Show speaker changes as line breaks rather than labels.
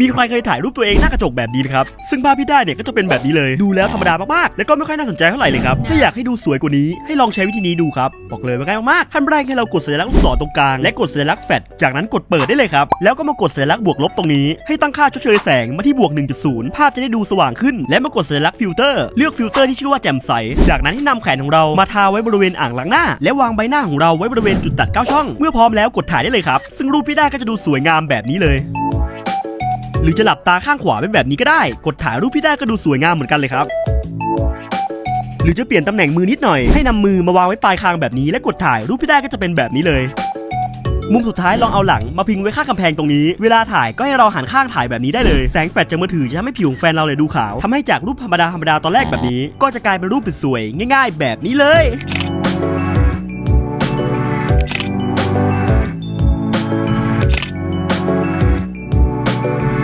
มีใครเคยถ่ายรูปตัวเองหน้ากระจกแบบนี้ไหมครับ ซึ่งภาพที่ได้เนี่ยก็จะเป็นแบบนี้เลย ดูแล้วธรรมดามากๆ แล้วก็ไม่ค่อยน่าสนใจเท่าไหร่เลยครับ ถ้าอยากให้ดูสวยกว่านี้ให้ลองใช้วิธีนี้ดูครับ บอกเลยว่าง่ายมากๆขั้นแรกให้เรากดสัญลักษณ์ลูกศรตรงกลาง และกดสัญลักษณ์แฟลชจากนั้นกดเปิดได้เลยครับ แล้วก็มากดสัญลักษณ์บวกลบตรงนี้ ให้ตั้งค่าชดเชยแสงมาที่บวก 1.0 ภาพจะได้ดูสว่างขึ้น และมากดสัญลักษณ์ฟิลเตอร์ เลือกฟิลเตอร์ที่ชื่อว่าแจ่มใส จากนั้นให้นำแขนของเรามาทาไว้บริเวณอ่างล้างหน้า และวางใบหน้าของเราไว้บริเวณจุดตัดเก้าช่อง เมื่อพร้อมแล้วกดถ่ายได้เลยครับ ซึ่งรูปที่ได้ก็จะดูสวยงามแบบนี้เลย หรือจะหลับตาข้างขวาเป็นแบบนี้ก็ได้ กดถ่ายรูปที่ได้ก็ดูสวยงามเหมือนกันเลยครับ หรือจะเปลี่ยนตำแหน่งมือนิดหน่อย ให้นำมือมาวางไว้ปลายคางแบบนี้และกดถ่ายรูปที่ได้ก็จะเป็นแบบนี้เลย มุมสุดท้ายลองเอาหลังมาพิงไว้ข้างกำแพงตรงนี้ เวลาถ่ายก็ให้เราหันข้างถ่ายแบบนี้ได้เลย แสงแฟลชจากมือถือจะทำให้ผิวของแฟนเราเลยดูขาวทำให้จากรูปธรรมดาธรรมดาตอนแรกแบบนี้ ก็จะกลายเป็นรูปสวยๆง่าย ๆ แบบนี้เลย